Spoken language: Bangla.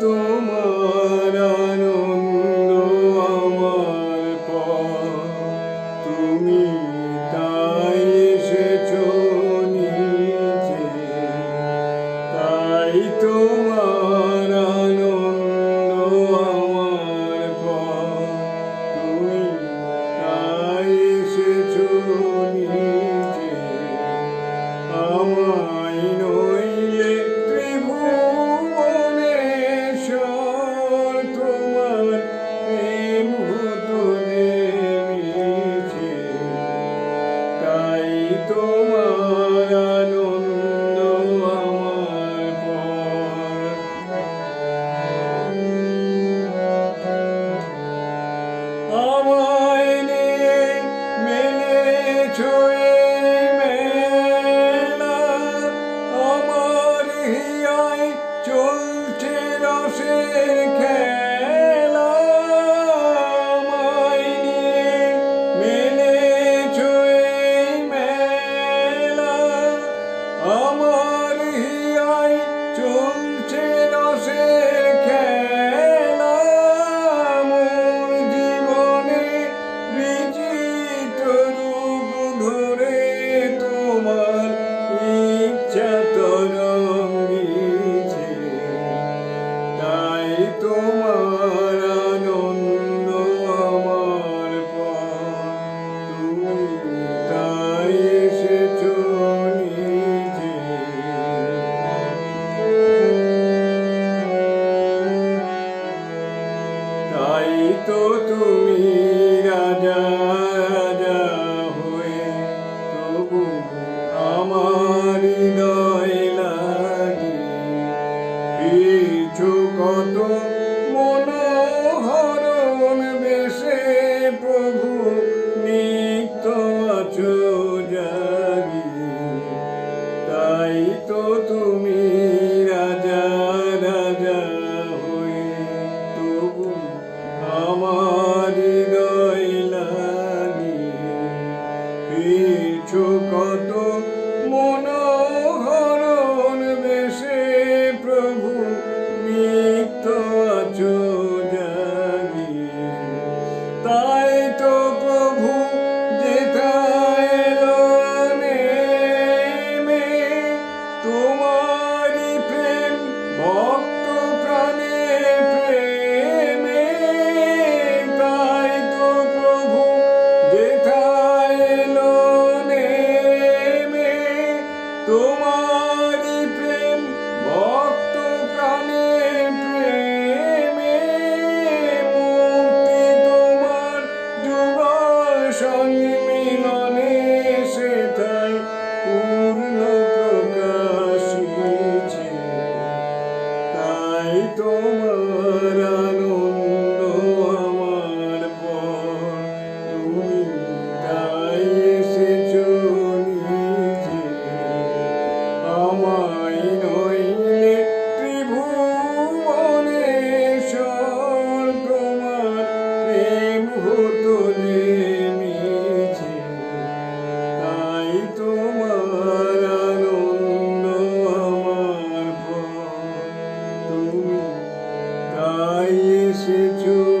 তোমার আনন্দ আমার পা। তুমি তোমার আনন্দ আমার পর আমায় নিয়ে মেলে ছুঁয়ে মেলা আমার হিয়ায় চলছে রসের তো তুমি রাজা রাজা হয়ে তবু আমার হৃদয় লাগে। কিছু কত মনোহরণ প্রভু নিত্য আচর দিয়েছ কত Lord. Jesus.